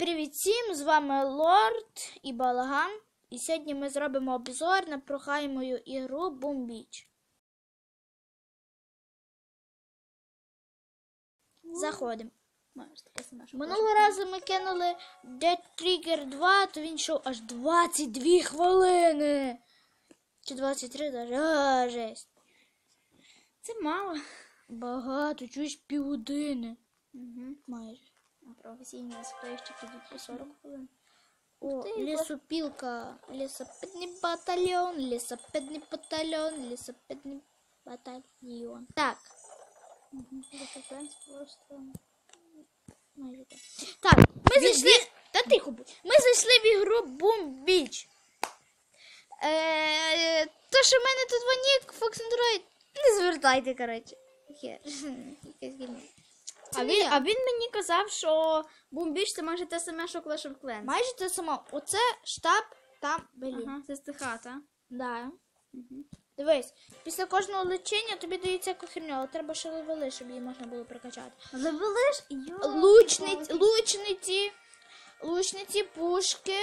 Привіт всім! З вами Лорд і Балаган. І сьогодні ми зробимо обзор на прохаємою ігру Beach. Заходимо. Минулого разу ми кинули Dead Trigger 2, то він йшов аж 22 хвилини. Чи 23 даже. А, жесть. Це мало. Багато, чуєш півгодини. Угу. Майже. Професійні сплейщики йдуть по 40 хвилин. О, ти, лісопілка, лісопедний батальйон, лісопедний батальйон, лісопедний батальйон. Так, так. Ми зайшли. Та тихо будь. Ми зайшли в ігру Boom Beach. Е, то, що в мене тут ванік Fox Android, не звертайте, коротше. Хер. Якась гільня. А він, а він мені казав, що бомбіч це майже те саме, що Clash of Clans. Майже те саме. Оце штаб там, блін. Ага, це стихата. Да. Угу. Дивись, після кожного лечення тобі дається яку херню, але треба ще левели, щоб її можна було прокачати. Левелиш? Лучниці, лучниці, лучниці, пушки,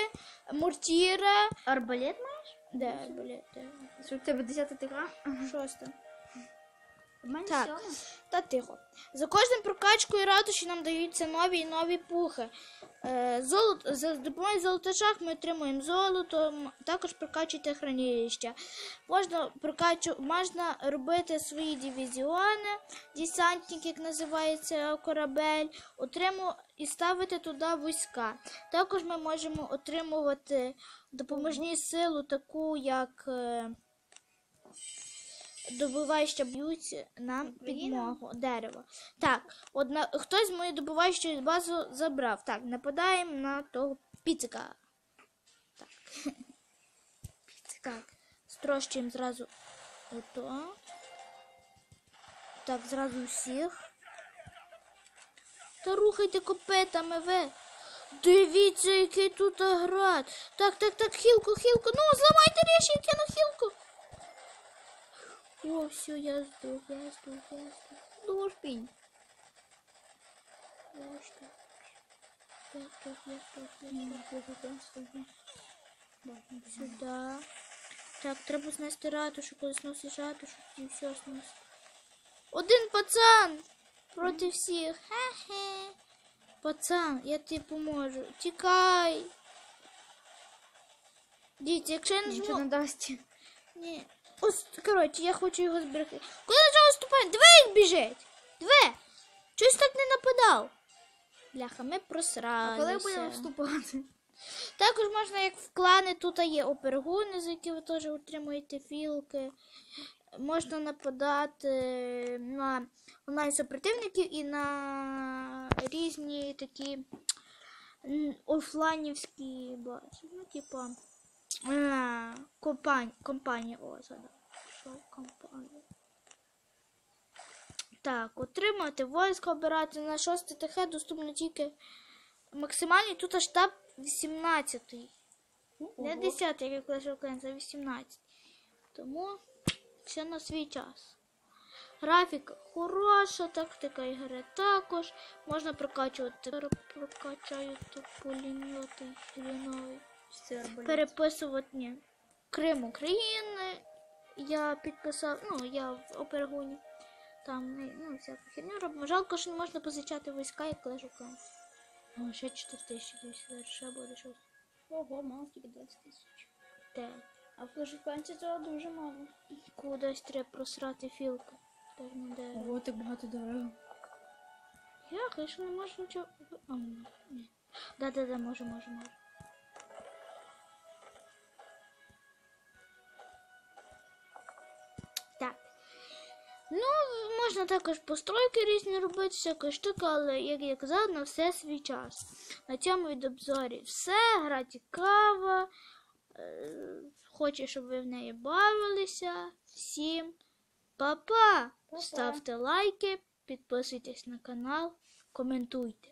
мортіра. Арбалет маєш? Де, блядь, де? Що в тебе 10 тика? Шосте. Мене Так. сьома. Та тихо. За кожним прокачкою ратуші нам даються нові і нові пухи. Е, золот, за допомогою золотошах ми отримуємо золото, також прокачуйте хранилища. Можна, прокачу, можна робити свої дивізіони, десантник, як називається корабель, отриму, і ставити туди війська. Також ми можемо отримувати допоможні силу, таку як. Е, добуваюча б'ють нам підмогу. Дерево. Так, одна, хтось мою добуваючу базу забрав. Так, нападаємо на того піцика. Так. Так, строщуємо зразу ото. Так, зразу всіх. Та рухайте копитами ви. Дивіться, який тут град. Так, так, так, хілку, хілку. Ну, зламайте рішеньки на хілку. О, все, я здох, я здох, я здох. Душ пінь. Я здох. Я здох, я здох. Сюда. Так, треба знести ратушу, коли сносиш ратушу, і все сносить. Один пацан проти всіх. Хе-хе. Пацан, я тобі поможу. Тікай. Дивіться, якщо я нажму... Нічого не дасть. Ні. Ось, коротше, я хочу його зберегти. Куди на нього ступаємо? Диви, як біжить. Диви. Чогось так не нападав. Бляха, ми А коли будемо вступати? Також можна, як в клани, тут є опергуни, за які ви теж отримуєте філки. Можна нападати на онлайн супротивників і на різні такі офлайнівські бази. Ну, типа а, компанії, компанія, о, згадав. Що компанія? Так, отримати войско обирати на 6 ТХ доступно тільки максимальний тут штаб 18. Не 10, як of Clans, а 18. Тому все на свій час. Графіка хороша, тактика ігри також. Можна прокачувати. Прокачаю пулемети хріновий. Переписувати ні. Крим України. Я підписав, ну, я в опергуні. Там, ну, всяку херню робимо. Жалко, що не можна позичати війська, як Clash of О, ще 4 тисячі десь, ще буде щось. Ого, мало тільки 20 тисяч. Де? А в Clash of Clans цього дуже мало. Кудись треба просрати філки. Так не де. Ого, так багато дерева. Я, звісно, не можу нічого. А, ні. Да, да, Ну, можна також постройки різні робити, всяка штука, але, як я казав, на все свій час. На цьому від обзорі все, гра цікава. Е, Хочу, щоб ви в неї бавилися. Всім! Па-па. Ставте лайки, підписуйтесь на канал, коментуйте.